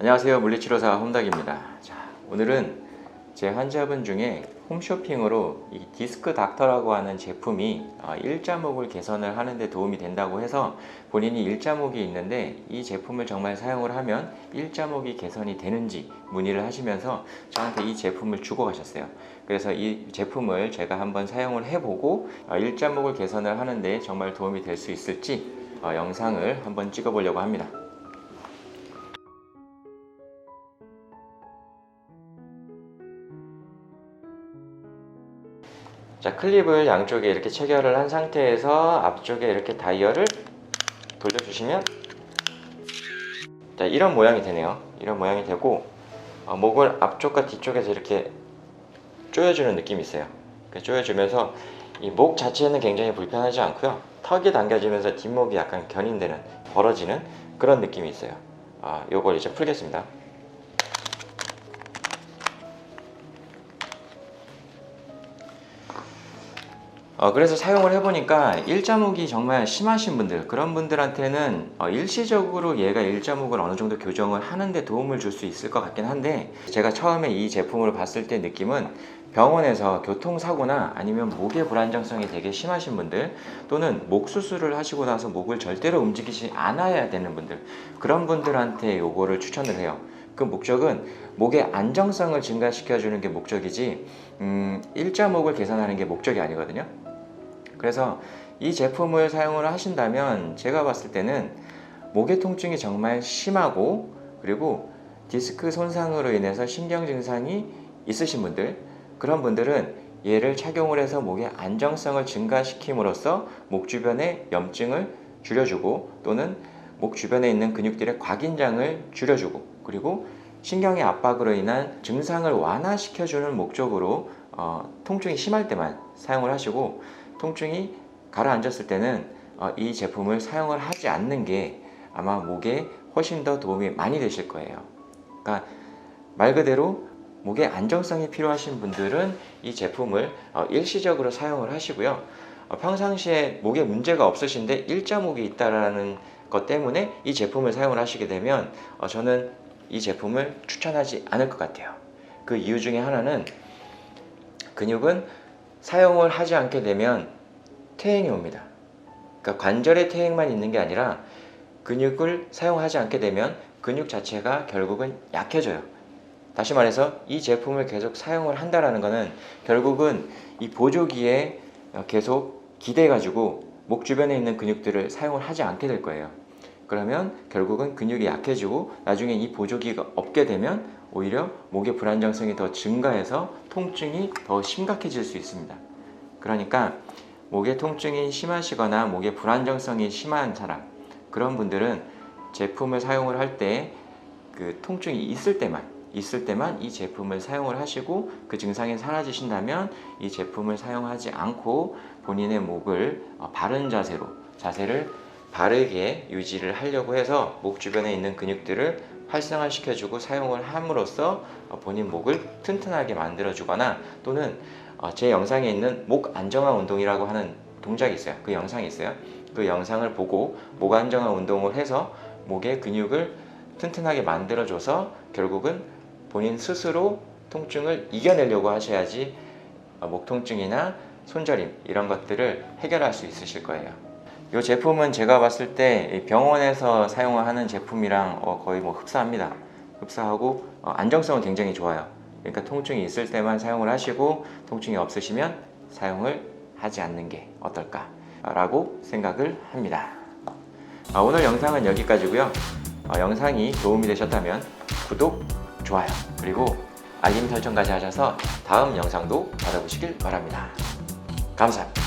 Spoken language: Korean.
안녕하세요. 물리치료사 홈닥입니다. 자, 오늘은 제 환자분 중에 홈쇼핑으로 이 디스크 닥터라고 하는 제품이 어, 일자목을 개선을 하는데 도움이 된다고 해서 본인이 일자목이 있는데 이 제품을 정말 사용을 하면 일자목이 개선이 되는지 문의를 하시면서 저한테 이 제품을 주고 가셨어요. 그래서 이 제품을 제가 한번 사용을 해보고 어, 일자목을 개선을 하는데 정말 도움이 될 수 있을지 어, 영상을 한번 찍어 보려고 합니다 자 클립을 양쪽에 이렇게 체결을 한 상태에서 앞쪽에 이렇게 다이얼을 돌려주시면 자 이런 모양이 되네요. 이런 모양이 되고 어, 목을 앞쪽과 뒤쪽에서 이렇게 조여주는 느낌이 있어요. 조여주면서 이 목 자체는 굉장히 불편하지 않고요. 턱이 당겨지면서 뒷목이 약간 견인되는 벌어지는 그런 느낌이 있어요. 아, 요걸 이제 풀겠습니다 어, 그래서 사용을 해보니까 일자목이 정말 심하신 분들 그런 분들한테는 어, 일시적으로 얘가 일자목을 어느 정도 교정을 하는데 도움을 줄 수 있을 것 같긴 한데 제가 처음에 이 제품을 봤을 때 느낌은 병원에서 교통사고나 아니면 목의 불안정성이 되게 심하신 분들 또는 목 수술을 하시고 나서 목을 절대로 움직이지 않아야 되는 분들 그런 분들한테 요거를 추천을 해요. 그 목적은 목의 안정성을 증가시켜 주는 게 목적이지 음, 일자목을 개선하는 게 목적이 아니거든요 그래서 이 제품을 사용을 하신다면 제가 봤을 때는 목의 통증이 정말 심하고 그리고 디스크 손상으로 인해서 신경 증상이 있으신 분들 그런 분들은 얘를 착용을 해서 목의 안정성을 증가시킴으로써 목 주변의 염증을 줄여주고 또는 목 주변에 있는 근육들의 곽인장을 줄여주고 그리고 신경의 압박으로 인한 증상을 완화시켜주는 목적으로 어, 통증이 심할 때만 사용을 하시고 통증이 가라앉았을 때는 어, 이 제품을 사용을 하지 않는 게 아마 목에 훨씬 더 도움이 많이 되실 거예요. 그러니까 말 그대로 목의 안정성이 필요하신 분들은 이 제품을 어, 일시적으로 사용을 하시고요. 어, 평상시에 목에 문제가 없으신데 일자목이 있다라는 것 때문에 이 제품을 사용을 하시게 되면 어, 저는 이 제품을 추천하지 않을 것 같아요. 그 이유 중에 하나는 근육은 사용을 하지 않게 되면 퇴행이 옵니다. 그러니까 관절의 퇴행만 있는 게 아니라 근육을 사용하지 않게 되면 근육 자체가 결국은 약해져요. 다시 말해서 이 제품을 계속 사용을 한다라는 것은 결국은 이 보조기에 계속 기대가지고 목 주변에 있는 근육들을 사용을 하지 않게 될 거예요. 그러면 결국은 근육이 약해지고 나중에 이 보조기가 없게 되면 오히려 목의 불안정성이 더 증가해서 통증이 더 심각해질 수 있습니다. 그러니까 목의 통증이 심하시거나 목의 불안정성이 심한 사람 그런 분들은 제품을 사용을 할 때 그 통증이 있을 때만 있을 때만 이 제품을 사용을 하시고 그 증상이 사라지신다면 이 제품을 사용하지 않고 본인의 목을 어, 바른 자세로 자세를 바르게 유지를 하려고 해서 목 주변에 있는 근육들을 활성화시켜주고 사용을 함으로써 어, 본인 목을 튼튼하게 만들어주거나 또는 어, 제 영상에 있는 목 안정화 운동이라고 하는 동작이 있어요. 그 영상이 있어요. 그 영상을 보고 목 안정화 운동을 해서 목의 근육을 튼튼하게 만들어줘서 결국은 본인 스스로 통증을 이겨내려고 하셔야지 어, 목 통증이나 손저림 이런 것들을 해결할 수 있으실 거예요. 이 제품은 제가 봤을 때 병원에서 사용하는 제품이랑 어, 거의 뭐 흡사합니다. 흡사하고 어, 안정성은 굉장히 좋아요. 그러니까 통증이 있을 때만 사용을 하시고 통증이 없으시면 사용을 하지 않는 게 어떨까 라고 생각을 합니다. 아, 오늘 영상은 여기까지고요. 어, 영상이 도움이 되셨다면 구독, 좋아요, 그리고 알림 설정까지 하셔서 다음 영상도 받아보시길 바랍니다. 감사합니다.